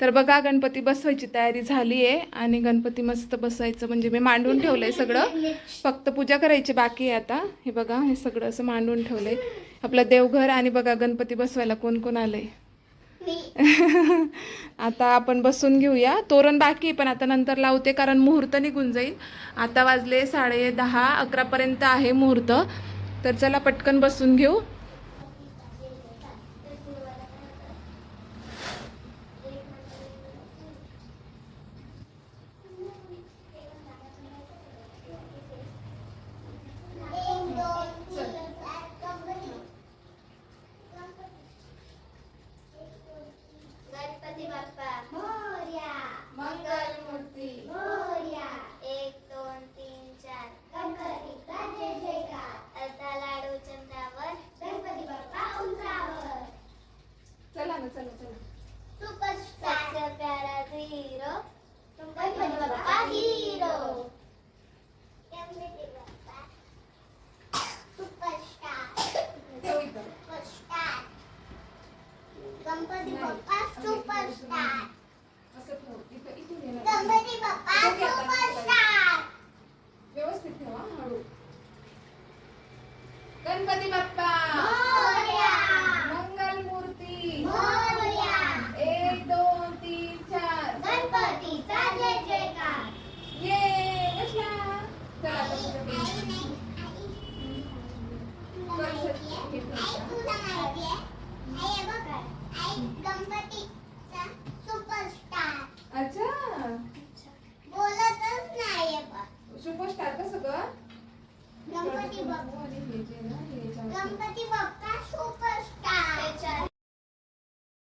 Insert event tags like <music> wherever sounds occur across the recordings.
तर बघा गणपती बसवायची तयारी झाली आहे आणि गणपती मस्त बसवायचं. म्हणजे मी मांडून ठेवलंय सगळं. फक्त पूजा करायची बाकी आहे आता. हे बघा हे सगळं असं मांडून ठेवलंय. आपलं देवघर आणि बघा गणपती बसवायला कोण कोण आलंय. <laughs> आता आपण बसून घेऊया. तोरण बाकी आहे, पण आता नंतर लावते कारण मुहूर्त निघून जाईल. आता वाजले साडे दहा अकरापर्यंत आहे मुहूर्त. तर चला पटकन बसून घेऊ गणपती बाप्पा मोर्या मंगल मूर्ती मोर्या एक दोन तीन चार गणपतीचा जय जयकार अर्धा लाडू चंद्रावर गणपती बाप्पा उंचावर चला ना चला चला सुपरस्टार सबसे प्यारा hero Ganpati Bappa hero Ganpati Bappa superstar ठेव इथं. सुपरस्टार गणपती बाप्पा सुपरस्टार असं ठेव. इथं- इथून ये ना. गणपती बाप्पा सुपरस्टार व्यवस्थित ठेवा हळू गणपती बाप्पा मोरया मंगल मूर्ती मोरया एक दोन तीन चार गणपतीचा जय जयकार ये बसला चला आता पूजा करू. गणपतीचा सुपरस्टार अच्छा बोलतच नाही सुपरस्टार कसं ग गणपती बाप्पा आणि हे जे ना, हे जे- गणपती बाप्पा सुपरस्टार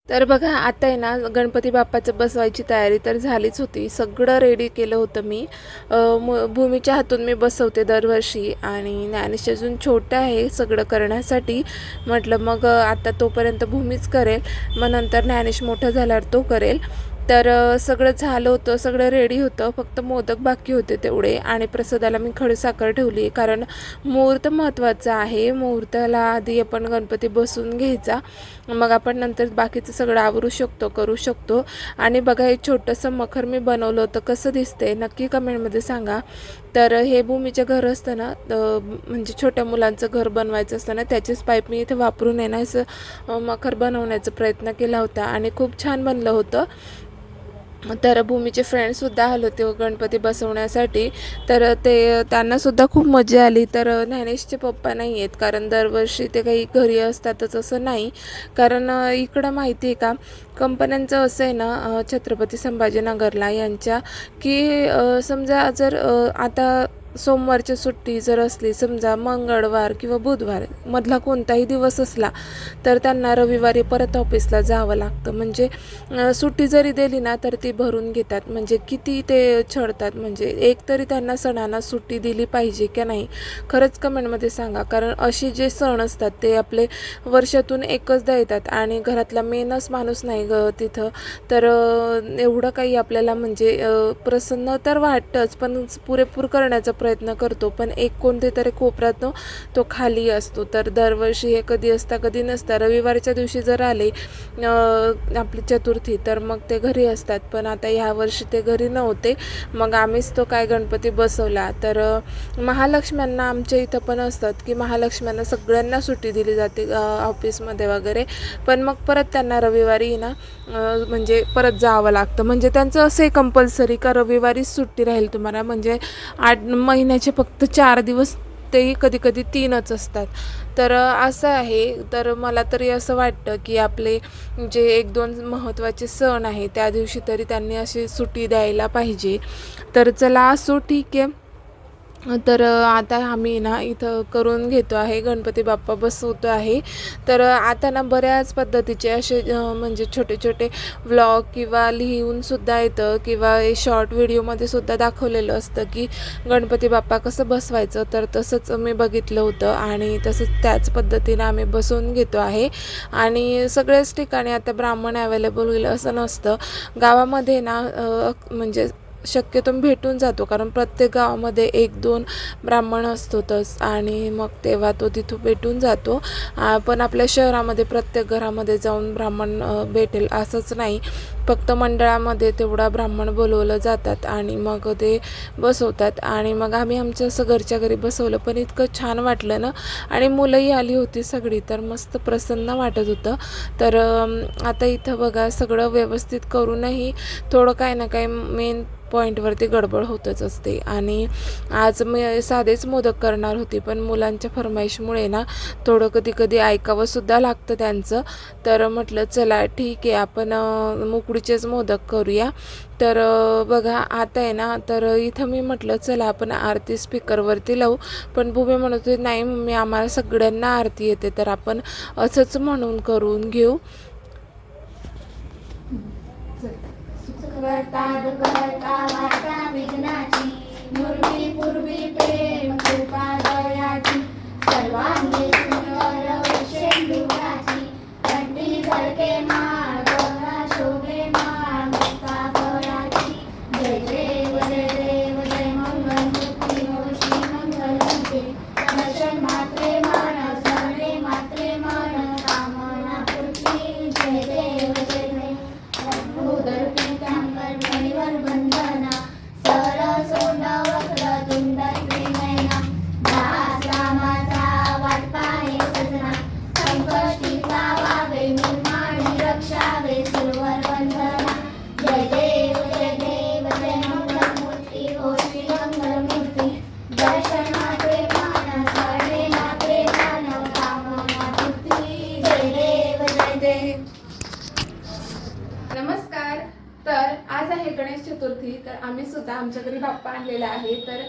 तर बघा आता आहे ना गणपती बाप्पाचं बसवायची तयारी तर झालीच होती. सगळं रेडी केलं होतं मी. मु- भूमीच्या हातून मी बसवते दरवर्षी आणि ज्ञानेश अजून छोटं आहे सगळं करण्यासाठी. म्हटलं मग आता तोपर्यंत भूमीच करेल. मग नंतर ज्ञानेश मोठं झाल्यावर तो करेल. तर सगळं झालं होतं सगळं रेडी होतं. फक्त मोदक बाकी होते तेवढे आणि प्रसादाला मी खडीसाखर ठेवली. कारण मुहूर्त महत्त्वाचा आहे. मुहूर्ताला आधी आपण गणपती बसून घ्यायचा. मग आपण नंतर बाकीचं सगळं आवरू शकतो करू शकतो. आणि बघा हे छोटंसं मखर मी बनवलं होतं. कसं दिसतंय? नक्की कमेंटमध्ये सांगा. तर हे भूमीचे घर असतं ना म्हणजे छोट्या मुलांचं घर बनवायचं असतं ना त्याचेच पाईप मी इथे वापरून आहे असं मखर बनवण्याचा प्रयत्न केला होता. आणि खूप छान बनलं होतं. तर भूमीचे फ्रेंडसुद्धा आले होते हो गणपती बसवण्यासाठी. तर ते त्यांनासुद्धा खूप मजा आली. तर ज्ञानेशचे पप्पा नाही आहेत कारण दरवर्षी ते काही घरी असतातच असं नाही. कारण इकडं माहिती आहे का कंपन्यांचं असं आहे ना छत्रपती संभाजीनगरला यांच्या की समजा जर आता सोमवारची सुट्टी जर असली समजा मंगळवार किंवा बुधवार मधला कोणताही दिवस असला तर त्यांना रविवारी परत ऑफिसला जावं लागतं. म्हणजे सुट्टी जरी दिली ना तर ती भरून घेतात. म्हणजे किती ते छळतात. म्हणजे एक तरी त्यांना सणांना सुट्टी दिली पाहिजे की नाही खरंच कमेंटमध्ये सांगा. कारण असे जे सण असतात ते आपले वर्षातून एकचदा येतात आणि घरातला मेनच माणूस नाही ग तिथं. तर एवढं काही आपल्याला म्हणजे प्रसन्न तर वाटतंच पण पुरेपूर करण्याचा प्रयत्न करतो पण एक कोणते तरी कोपऱ्यात तो खाली असतो. तर दरवर्षी हे कधी असता कधी नसता रविवारच्या दिवशी जर आले आपली चतुर्थी तर मग ते घरी असतात. पण आता ह्या वर्षी ते घरी नव्हते. मग आम्हीच तो काय गणपती बसवला. तर महालक्ष्म्यांना आमच्या इथं पण असतात की महालक्ष्म्यांना सगळ्यांना सुट्टी दिली जाते ऑफिसमध्ये वगैरे. पण मग परत त्यांना रविवारी ना म्हणजे परत जावं लागतं. म्हणजे त्यांचं असं कंपल्सरी का रविवारीच सुट्टी राहील तुम्हाला? म्हणजे आठ महिन्याचे फक्त चार दिवस तेही कधी कधी तीनच असतात. तर असं आहे. तर मला तरी असं वाटतं की आपले जे एक दोन महत्त्वाचे सण आहे त्या दिवशी तरी त्यांनी अशी सुट्टी द्यायला पाहिजे. तर चला असो ठीक आहे. तर आता आम्ही ना इथं करून घेतो आहे. गणपती बाप्पा बसवतो आहे. तर आता ना बऱ्याच पद्धतीचे असे म्हणजे छोटे छोटे व्लॉग किंवा लिहूनसुद्धा येतं किंवा शॉर्ट व्हिडिओमध्ये सुद्धा दाखवलेलं असतं की गणपती बाप्पा कसं बसवायचं. तर तसंच मी बघितलं होतं आणि तसंच त्याच पद्धतीनं आम्ही बसवून घेतो आहे. आणि सगळ्याच ठिकाणी आता ब्राह्मण अवेलेबल होईल असं नसतं. गावामध्ये ना म्हणजे शक्यतो भेटून जातो कारण प्रत्येक गावामध्ये एक दोन ब्राह्मण असतोच आणि मग तेव्हा तो तिथं भेटून जातो. पण आपल्या शहरामध्ये प्रत्येक घरामध्ये जाऊन ब्राह्मण भेटेल असंच नाही. फक्त मंडळामध्ये तेवढा ब्राह्मण बोलवलं जातात आणि मग ते बसवतात. आणि मग आम्ही आमचं असं घरच्या घरी बसवलं पण इतकं छान वाटलं ना. आणि मुलंही आली होती सगळी तर मस्त प्रसन्न वाटत होतं. तर आता इथं बघा सगळं व्यवस्थित करूनही थोडं काय ना काय मेन पॉईंटवरती गडबड होतच असते. आणि आज मी साधेच मोदक करणार होती पण मुलांच्या फरमाईशमुळे ना थोडं कधी कधी ऐकावंसुद्धा लागतं त्यांचं. तर म्हटलं चला ठीक आहे आपण अं, उकडीचेच मोदक करूया. तर बघा आता आहे ना तर इथं मी म्हटलं चला आपण आरती स्पीकरवरती लावू. पण भूमी म्हणत होती नाही मम्मी आम्हाला सगळ्यांना आरती येते तर आपण असंच म्हणून करून घेऊ. करता करता वार्ता विघ्नाची मुरवी पूर्वी प्रेम कृपा दयाची सर्वांगी सुंदर शेंडुराची कंठी झळके मा आम्ही सुद्धा आमच्या घरी बाप्पा आणलेला आहे. तर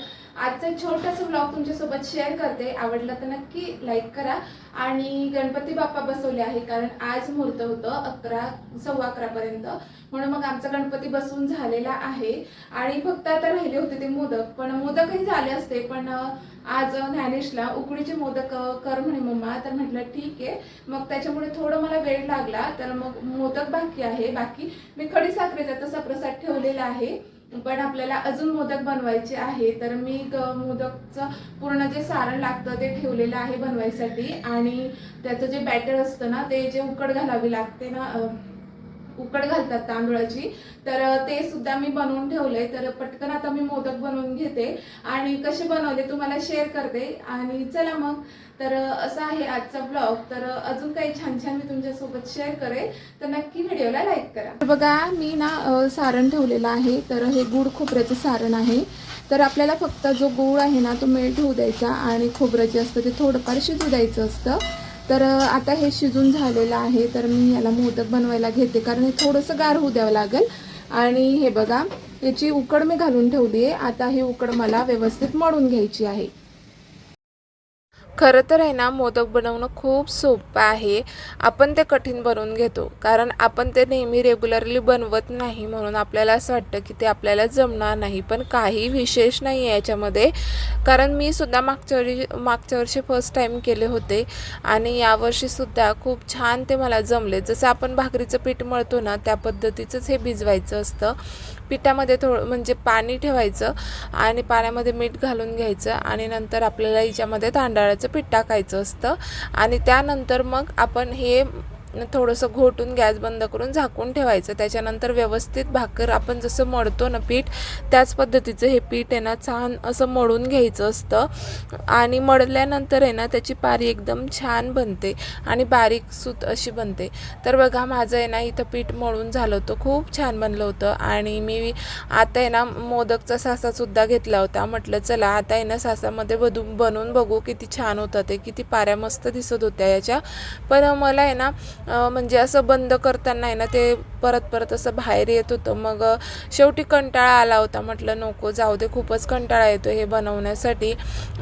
आजचा छोटासा ब्लॉग तुमच्यासोबत शेअर करते. आवडला तर नक्की लाईक करा. आणि गणपती बाप्पा बसवले आहे कारण आज मुहूर्त होतं अकरा सव्वा अकरापर्यंत म्हणून मग आमचा गणपती बसवून झालेला आहे. आणि फक्त आता राहिले होते ते मोदक पण मोदकही झाले असते. पण आज ज्ञानेशला उकडीचे मोदक कर म्हणे मम्मा. तर म्हटलं ठीक आहे. मग त्याच्यामुळे थोडं मला वेळ लागला. तर मग मोदक बाकी आहे. बाकी मी खडी साखरेचा तसा प्रसाद ठेवलेला आहे. पण आपल्याला अजून मोदक बनवायचे आहे तर मी ग- मोदकचं पूर्ण जे सारण लागतं ते ठेवलेलं आहे बनवायसाठी. आणि त्याचं जे बॅटर असतं ना ते जे उकड घालावी लागते ना उकड घालतात तांदूळाची. तर ते सुद्धा मी बनवून ठेवलंय. तर पटकन आता मी मोदक बनवून घेते. आणि कसे बनवले तुम्हाला शेअर करते. आणि चला मग. तर असा आहे आजचा ब्लॉग तर अजून काही छान छान मी तुमच्यासोबत शेअर करेल. तर नक्की व्हिडिओला लाईक करा. तर बघा मी ना सारण ठेवलेलं आहे. तर हे गुड खोबऱ्याचं सारण आहे. तर आपल्याला फक्त जो गूळ आहे ना तो मेल्ट होऊ द्यायचा. आणि खोबरं जे असतं ते थोडंफार शिजू द्यायचं असतं. तर आता हे शिजून झालेलं आहे तर मी याला मोदक बनवायला घेते कारण हे थोडंसं गार होऊ द्यावं लागेल. आणि हे बघा याची उकड मी घालून ठेवली आहे. आता ही उकड मला व्यवस्थित मळून घ्यायची आहे. खरं तर आहे ना मोदक बनवणं खूप सोपं आहे. आपण ते कठीण बनवून घेतो. कारण आपण ते नेहमी रेग्युलरली बनवत नाही म्हणून आपल्याला असं वाटतं की ते आपल्याला जमणार नाही. पण काही विशेष नाही आहे याच्यामध्ये. कारण मी सुद्धा मागच्या वर्षी मागच्या वर्षी फर्स्ट टाईम केले होते. आणि यावर्षीसुद्धा खूप छान ते मला जमले. जसं आपण भाकरीचं पीठ मळतो ना त्या पद्धतीचंच हे भिजवायचं असतं. पिठामध्ये थोडं म्हणजे पाणी ठेवायचं आणि पाण्यामध्ये मीठ घालून घ्यायचं आणि नंतर आपल्याला हिच्यामध्ये तांदळाचं पीठ टाकायचं असतं. आणि त्यानंतर मग आपण हे थोडंसं घोटून गॅस बंद करून झाकून ठेवायचं. त्याच्यानंतर व्यवस्थित भाकर आपण जसं मळतो ना पीठ त्याच पद्धतीचं हे पीठ आहे ना छान असं मळून घ्यायचं असतं. आणि मळल्यानंतर आहे ना त्याची पारी एकदम छान बनते आणि बारीक सूत अशी बनते. तर बघा माझं आहे ना इथं पीठ मळून झालं होतं खूप छान बनलं होतं. आणि मी आता आहे ना मोदकचा सासासुद्धा घेतला होता. म्हटलं चला आता आहे ना सासामध्ये बदू बनवून बघू किती छान होतं ते किती पाऱ्या मस्त दिसत होत्या याच्या. पण मला आहे ना म्हणजे असं बंद करताना आहे ना ते परत परत असं बाहेर येत होतं. मग शेवटी कंटाळा आला होता. म्हटलं नको जाऊ दे खूपच कंटाळा येतो हे बनवण्यासाठी.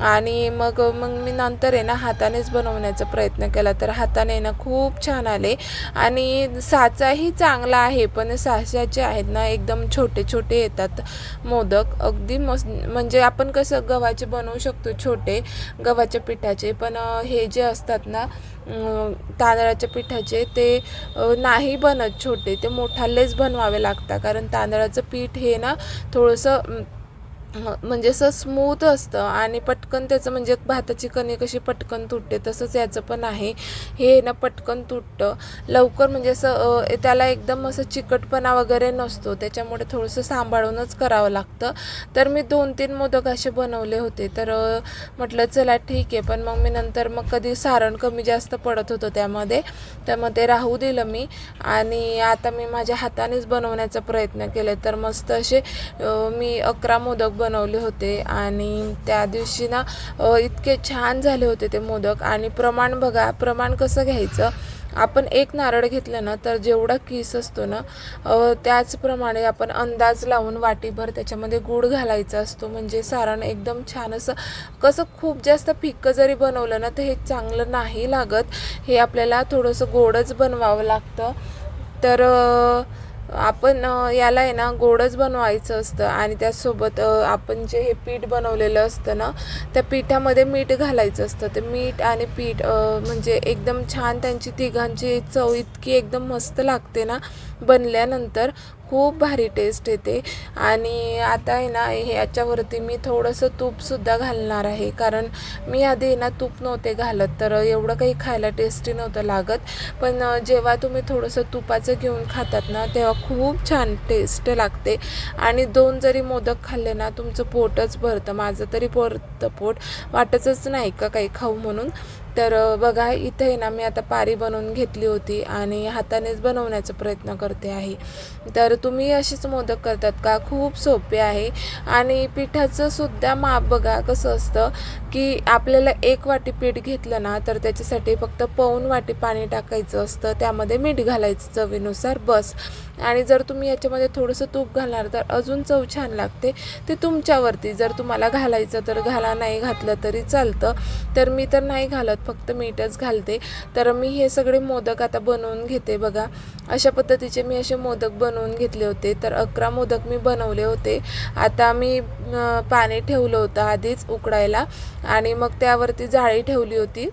आणि मग मग मी नंतर आहे ना हातानेच बनवण्याचा प्रयत्न केला. तर हाताने ना खूप छान आले. आणि साचाही चांगला आहे पण साच्याचे आहेत ना एकदम छोटे छोटे येतात मोदक. अगदी मस्त म्हणजे आपण कसं गव्हाचे बनवू शकतो छोटे गव्हाच्या पिठाचे. पण हे जे असतात ना तांदळाच्या पिठाचे ते नाही बनत छोटे ते मोठालेच बनवावे लागतात. कारण तांदळाचं पीठ हे ना थोडंसं म्हणजे असं स्मूथ असतं आणि पटकन त्याचं म्हणजे भाताची कणी कशी पटकन तुटते तसंच याचं पण आहे. हे ना पटकन तुटतं. लवकर म्हणजे असं त्याला एकदम असं चिकटपणा वगैरे नसतो. त्याच्यामुळे थोडंसं सांभाळूनच करावं लागतं. तर मी दोन तीन मोदक असे बनवले होते. तर म्हटलं चला ठीक आहे. पण मग मी नंतर मग कधी सारण कमी जास्त पडत होतं त्यामध्ये. तर मग ते राहू दिलं मी. आणि आता मी माझ्या हातानेच बनवण्याचा प्रयत्न केला तर मस्त असे मी अकरा मोदक बनवले होते आणि त्या दिवशी ना इतके छान झाले होते ते मोदक. आणि प्रमाण बघा प्रमाण कसं घ्यायचं? आपण एक नारळ घेतलं ना तर जेवढा किस असतो ना त्याचप्रमाणे आपण अंदाज लावून वाटीभर त्याच्यामध्ये गूळ घालायचा असतो. म्हणजे सारण एकदम छान असं कसं खूप जास्त फिक्कं जरी बनवलं ना तर हे चांगलं नाही लागत. हे आपल्याला थोडंसं गोडच बनवावं लागतं. तर आपण याला आहे ना गोडच बनवायचं असतं आणि त्याचसोबत आपण जे हे पीठ बनवलेलं असतं ना त्या पिठामध्ये मीठ घालायचं असतं. ते मीठ आणि पीठ म्हणजे एकदम छान त्यांची तिघांची चव इतकी एकदम मस्त लागते ना बनल्यानंतर. खूप भारी टेस्ट येते. आणि आता आहे ना हे याच्यावरती मी थोडंसं तूपसुद्धा घालणार आहे. कारण मी आधी आहे ना तूप नव्हते घालत. तर एवढं काही खायला टेस्टी नव्हतं लागत. पण जेव्हा तुम्ही थोडंसं तुपाचं घेऊन खातात ना तेव्हा खूप छान टेस्ट लागते. आणि दोन जरी मोदक खाल्ले ना तुमचं पोटच भरतं. माझं तरी भरतं पोट. वाटतच नाही का काही खाऊ म्हणून. तर बघा इथे ना मी आता पारी बनवून घेतली होती आणि हातानेच बनवण्याचा प्रयत्न करते आहे. तर तुम्ही असेच मोदक करतात का? खूप सोपे आहे. आणि पिठाचं सुद्धा माप बघा कसं असतं की आपल्याला एक वाटी पीठ घेतलं ना तर त्याच्यासाठी फक्त पाऊन वाटी पाणी टाकायचं असतं. त्यामध्ये मीठ घालायचं चवीनुसार बस. आणि जर तुम्ही याच्यामध्ये थोडंसं तूप घालणार तर अजून चव छान लागते. ते तुमच्यावरती जर तुम्हाला घालायचं तर घाला नाही घातलं तरी चालतं. तर मी तर नाही घालत फक्त मीठच घालते. तर मी हे सगळे मोदक आता बनवून घेते बघा. अशा पद्धतीचे मी असे मोदक बनवून घेतले होते. तर अकरा मोदक मी बनवले होते. आता मी पाणी ठेवलं होतं आधीच उकडायला. आणि मग त्यावरती जाळी ठेवली होती.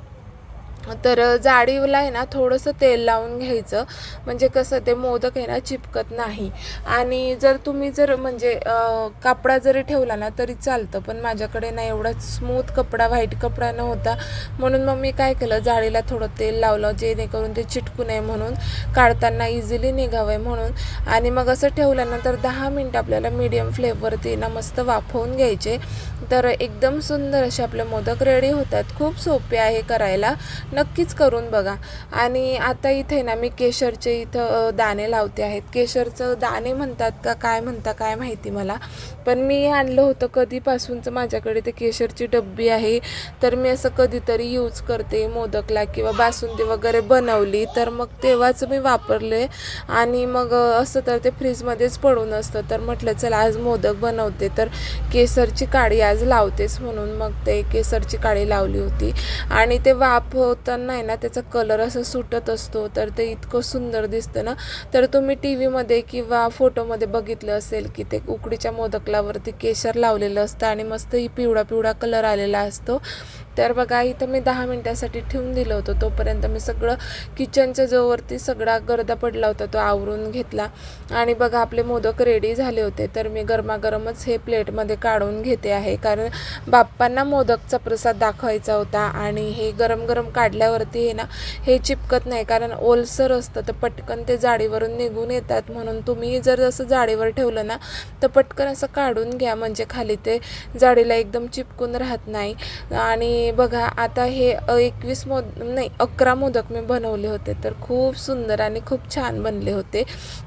तर जाळीला आहे ना थोडंसं तेल लावून घ्यायचं. म्हणजे कसं ते मोदक आहे ना चिपकत नाही. आणि जर तुम्ही जर म्हणजे कापडा जरी ठेवला ना तरी चालतं. पण माझ्याकडे ना एवढा स्मूथ कपडा व्हाईट कपडा नव्हता. म्हणून मग मी काय केलं जाळीला थोडं तेल लावलं जेणेकरून ते चिटकू नये म्हणून. काढताना इझिली निघावं म्हणून. आणि मग असं ठेवल्यानंतर दहा मिनटं आपल्याला मीडियम फ्लेमवरती ना मस्त वाफवून घ्यायचे. तर एकदम सुंदर असे आपले मोदक रेडी होतात. खूप सोपे आहे करायला. नक्कीच करून बघा. आणि आता इथे ना मी केशरचे इथं दाणे लावते आहेत. केशरचं दाणे म्हणतात का काय म्हणता काय माहिती मला. पण मी आणलं होतं कधीपासूनचं. माझ्याकडे ते केशरची डब्बी आहे. तर मी असं कधीतरी यूज करते मोदकला किंवा बासुंदी वगैरे बनवली. तर मग तेव्हाच मी वापरले. आणि मग असं तर ते फ्रीजमध्येच पडून असतं. तर म्हटलं चला आज मोदक बनवते. तर केसरची काळी आज लावतेच म्हणून मग ते केसरची काळी लावली होती. आणि ते वाफ होताना आहे ना त्याचा कलर असं सुटत असतो. तर ते इतकं सुंदर दिसतं ना. तर तुम्ही टी व्हीमध्ये किंवा फोटोमध्ये बघितलं असेल की ते उकडीच्या मोदकला मोदकलावरती केशर लावलेलं असतं आणि मस्त ही पिवळा पिवळा कलर आलेला असतो. तर बघा इथं मी दहा मिनटासाठी ठेवून दिलं होतं. तोपर्यंत मी सगळं किचनच्या जोवरती सगळा गर्दा पडला होता तो आवरून घेतला. आणि बघा आपले मोदक रेडी झाले होते. तर मी गरमागरमच हे प्लेटमध्ये काढून घेते आहे. कारण बाप्पांना मोदकचा प्रसाद दाखवायचा होता आणि हे गरम गरम काढल्यावरती हे ना हे चिपकत नाही. कारण ओलसर असतं तर पटकन ते जाडीवरून निघून येतात. म्हणून तुम्ही जर असं जाळीवर ठेवलं ना तर पटकन असं काढून घ्या. म्हणजे खाली ते जाडीला एकदम चिपकून राहत नाही. आणि बघा आता हे एकवीस मोद नाही अकरा मोदक मी बनवले होते तर खूप सुंदर आणि खूप छान बनले होते.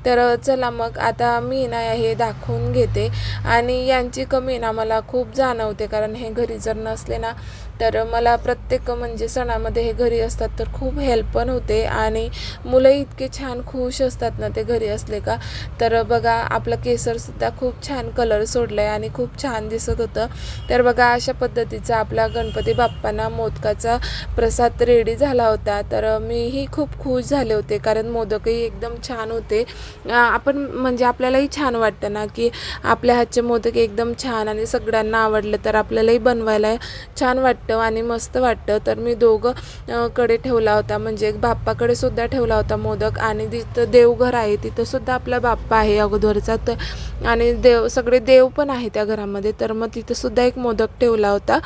तर चला मग आता मी ना हे दाखवून घेते. आणि यांची कमी ना मला खूप जाणवते कारण हे घरी जर नसले ना तर मला प्रत्येक म्हणजे सणामध्ये हे घरी असतात तर खूप हेल्प पण होते आणि मुलंही इतके छान खुश असतात ना ते घरी असले का? तर बघा आपलं केसरसुद्धा खूप छान कलर सोडलं आहे आणि खूप छान दिसत होतं. तर बघा अशा पद्धतीचा आपला गणपती बाप्पांना मोदकाचा प्रसाद रेडी झाला होता. तर मीही खूप खुश झाले होते कारण मोदकही एकदम छान होते. आपण म्हणजे आपल्यालाही छान वाटतं ना की आपल्या हातचे मोदक एकदम छान आणि सगळ्यांना आवडले तर आपल्यालाही बनवायला छान वाटतं. वाटतं आणि मस्त वाटतं. तर मी दोघं कडे ठेवला होता. म्हणजे बाप्पाकडे सुद्धा ठेवला होता मोदक. आणि तिथं देवघर आहे तिथं सुद्धा आपला बाप्पा आहे अगोदरचा. तर आणि देव सगळे देव पण आहे त्या घरामध्ये. तर मग तिथं सुद्धा एक मोदक ठेवला होता.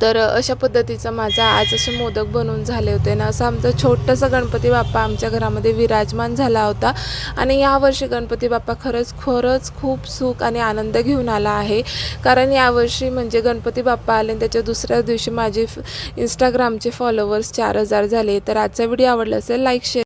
तर अशा पद्धतीचं माझा आज असे मोदक बनवून झाले होते ना. असं आमचं छोटंसं गणपती बाप्पा आमच्या घरामध्ये विराजमान झाला होता. आणि यावर्षी गणपती बाप्पा खरंच खरंच खूप सुख आणि आनंद घेऊन आला आहे. कारण यावर्षी म्हणजे गणपती बाप्पा आले आणि त्याच्या दुसऱ्या दिवशी माझे इंस्टाग्रामचे फॉलोवर्स चार हजार झाले. तर आजचा व्हिडिओ आवडला असेल लाईक शेअर